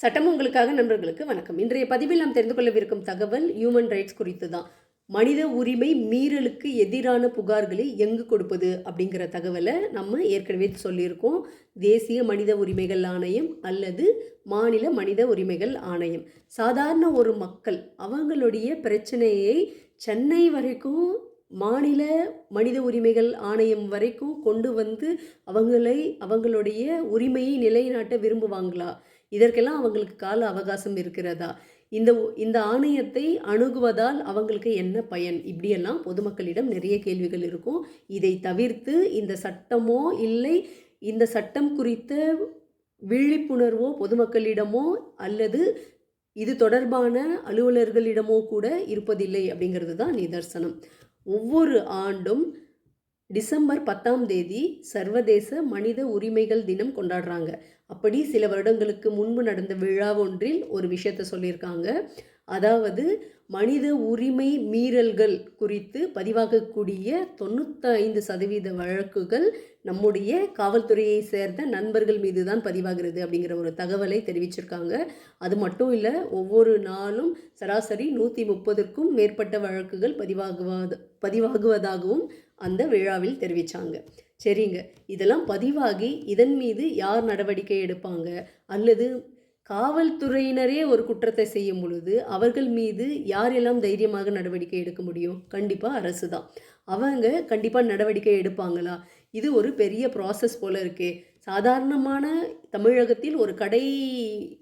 சட்டம் உங்களுக்காக நண்பர்களுக்கு வணக்கம். இன்றைய பதிவில் நாம் தெரிந்து கொள்ளவிருக்கும் தகவல் ஹியூமன் ரைட்ஸ் குறித்து தான் மனித உரிமை மீறலுக்கு எதிரான புகார்களை எங்கு கொடுப்பது அப்படிங்கிற தகவலை நம்ம ஏற்கனவே சொல்லியிருக்கோம். தேசிய மனித உரிமைகள் ஆணையம் அல்லது மாநில மனித உரிமைகள் ஆணையம். சாதாரண ஒரு மக்கள் அவங்களுடைய பிரச்சனையை சென்னை வரைக்கும் மாநில மனித உரிமைகள் ஆணையம் வரைக்கும் கொண்டு வந்து அவங்களை அவங்களுடைய உரிமையை நிலைநாட்ட விரும்புவாங்களா? இதற்கெல்லாம் அவங்களுக்கு கால அவகாசம் இருக்கிறதா? இந்த இந்த ஆணையத்தை அணுகுவதால் அவங்களுக்கு என்ன பயன்? இப்படியெல்லாம் பொதுமக்களிடம் நிறைய கேள்விகள் இருக்கும். இதை தவிர்த்து இந்த சட்டமோ இல்லை இந்த சட்டம் குறித்த விழிப்புணர்வோ பொதுமக்களிடமோ அல்லது இது தொடர்பான அலுவலர்களிடமோ கூட இருப்பதில்லை அப்படிங்கிறது தான் நிதர்சனம். ஒவ்வொரு ஆண்டும் டிசம்பர் பத்தாம் தேதி சர்வதேச மனித உரிமைகள் தினம் கொண்டாடுறாங்க. அப்படி சில வருடங்களுக்கு முன்பு நடந்த விழா ஒன்றில் ஒரு விஷயத்த சொல்லியிருக்காங்க. அதாவது மனித உரிமை மீறல்கள் குறித்து பதிவாகக்கூடிய தொண்ணூத்தைந்து சதவீத வழக்குகள் நம்முடைய காவல்துறையை சேர்ந்த நண்பர்கள் மீது தான் பதிவாகிறது அப்படிங்கிற ஒரு தகவலை தெரிவிச்சிருக்காங்க. அது மட்டும் இல்லை ஒவ்வொரு நாளும் சராசரி நூற்றி முப்பதுக்கும் மேற்பட்ட வழக்குகள் பதிவாகுவது பதிவாகுவதாகவும் அந்த விழாவில் தெரிவித்தாங்க சரிங்க. இதெல்லாம் பதிவாகி இதன் மீது யார் நடவடிக்கை எடுப்பாங்க? அல்லது காவல்துறையினரே ஒரு குற்றத்தை செய்யும் பொழுது அவர்கள் மீது யாரெல்லாம் தைரியமாக நடவடிக்கை எடுக்க முடியும்? கண்டிப்பாக அரசு தான். அவங்க கண்டிப்பாக நடவடிக்கை எடுப்பாங்களா? இது ஒரு பெரிய ப்ராசஸ் போல இருக்கே. சாதாரணமான தமிழகத்தில் ஒரு கடை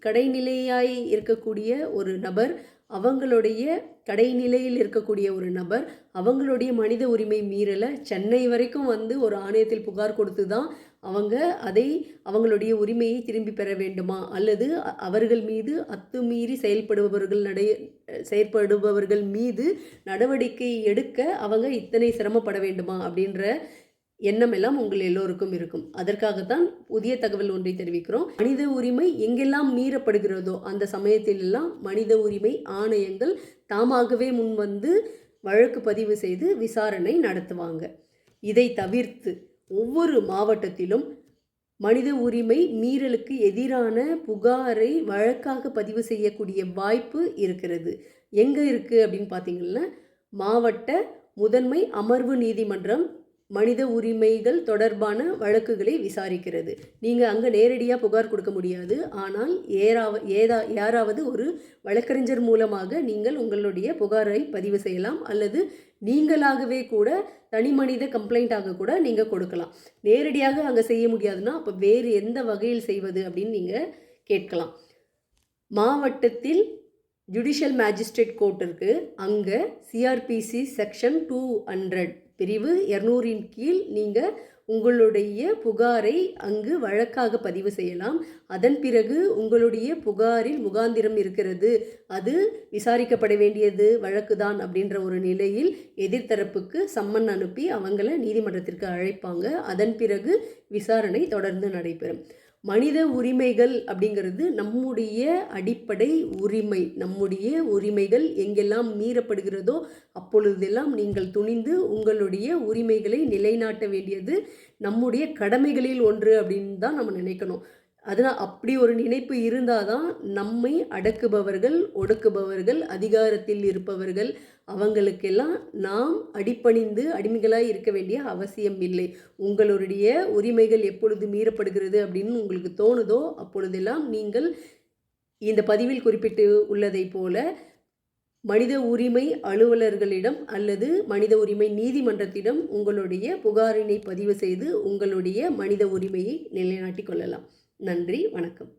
கடைநிலையாய் இருக்கக்கூடிய ஒரு நபர் அவங்களுடைய கடைநிலையில் இருக்கக்கூடிய ஒரு நபர் அவங்களுடைய மனித உரிமை மீறலை சென்னை வரைக்கும் வந்து ஒரு ஆணையத்தில் புகார் கொடுத்து தான் அவங்க அதை அவங்களுடைய உரிமையை திரும்பி பெற வேண்டுமா? அல்லது அவர்கள் மீது அத்துமீறி செயல்படுபவர்கள் நடை செயற்படுபவர்கள் மீது நடவடிக்கை எடுக்க அவங்க இத்தனை சிரமப்பட வேண்டுமா? அப்படின்ற எண்ணமெல்லாம் உங்கள் எல்லோருக்கும் இருக்கும். அதற்காகத்தான் புதிய தகவல் ஒன்றை தெரிவிக்கிறோம். மனித உரிமை எங்கெல்லாம் மீறப்படுகிறதோ அந்த சமயத்திலெல்லாம் மனித உரிமை ஆணையங்கள் தாமாகவே முன்வந்து வழக்கு பதிவு செய்து விசாரணை நடத்துவாங்க. இதை தவிர்த்து ஒவ்வொரு மாவட்டத்திலும் மனித உரிமை மீறலுக்கு எதிரான புகாரை வழக்காக பதிவு செய்யக்கூடிய வாய்ப்பு இருக்கிறது. எங்கே இருக்குது அப்படின்னு பார்த்தீங்கன்னா மாவட்ட முதன்மை அமர்வு நீதிமன்றம் மனித உரிமைகள் தொடர்பான வழக்குகளை விசாரிக்கிறது. நீங்கள் அங்கே நேரடியாக புகார் கொடுக்க முடியாது. ஆனால் ஏறாவ ஏதா யாராவது ஒரு வழக்கறிஞர் மூலமாக நீங்கள் உங்களுடைய புகாரை பதிவு செய்யலாம். அல்லது நீங்களாகவே கூட தனி மனித கம்ப்ளைண்ட்டாக கூட நீங்கள் கொடுக்கலாம். நேரடியாக அங்கே செய்ய முடியாதுன்னா அப்போ வேறு எந்த வகையில் செய்வது அப்படின்னு நீங்கள் கேட்கலாம். மாவட்டத்தில் ஜுடிஷியல் மேஜிஸ்ட்ரேட் கோர்ட் இருக்குது அங்கே சிஆர்பிசி செக்ஷன் டூ ஹண்ட்ரட் பிரிவு இரநூறின் கீழ் நீங்கள் உங்களுடைய புகாரை அங்கு வழக்காக பதிவு செய்யலாம். அதன் பிறகு உங்களுடைய புகாரில் முகாந்திரம் இருக்கிறது. அது விசாரிக்கப்பட வேண்டியது வழக்குதான் அப்படின்ற ஒரு நிலையில் எதிர்த்தரப்புக்கு சம்மன் அனுப்பி அவங்கள நீதிமன்றத்திற்கு அழைப்பாங்க. அதன் பிறகு விசாரணை தொடர்ந்து நடைபெறும். மனித உரிமைகள் அப்படிங்கிறது நம்முடைய அடிப்படை உரிமை நம்முடைய உரிமைகள் எங்கெல்லாம் மீறப்படுகிறதோ அப்பொழுதெல்லாம் நீங்கள் துணிந்து உங்களுடைய உரிமைகளை நிலைநாட்ட வேண்டியது நம்முடைய கடமைகளில் ஒன்று அப்படின்னு தான் நம்ம நினைக்கணும். அதனால் அப்படி ஒரு நினைப்பு இருந்தால் தான் நம்மை அடக்குபவர்கள் ஒடுக்குபவர்கள் அதிகாரத்தில் இருப்பவர்கள் அவங்களுக்கெல்லாம் நாம் அடிப்பணிந்து அடிமைகளாக இருக்க வேண்டிய அவசியம் இல்லை. உங்களுடைய உரிமைகள் எப்பொழுது மீறப்படுகிறது அப்படின்னு உங்களுக்கு தோணுதோ அப்பொழுதெல்லாம் நீங்கள் இந்த பதிவில் குறிப்பிட்டு உள்ளதை போல மனித உரிமை அலுவலர்களிடம் அல்லது மனித உரிமை நீதிமன்றத்திடம் உங்களுடைய புகாரினை பதிவு செய்து உங்களுடைய மனித உரிமையை நிலைநாட்டிக் கொள்ளலாம். நன்றி வணக்கம்.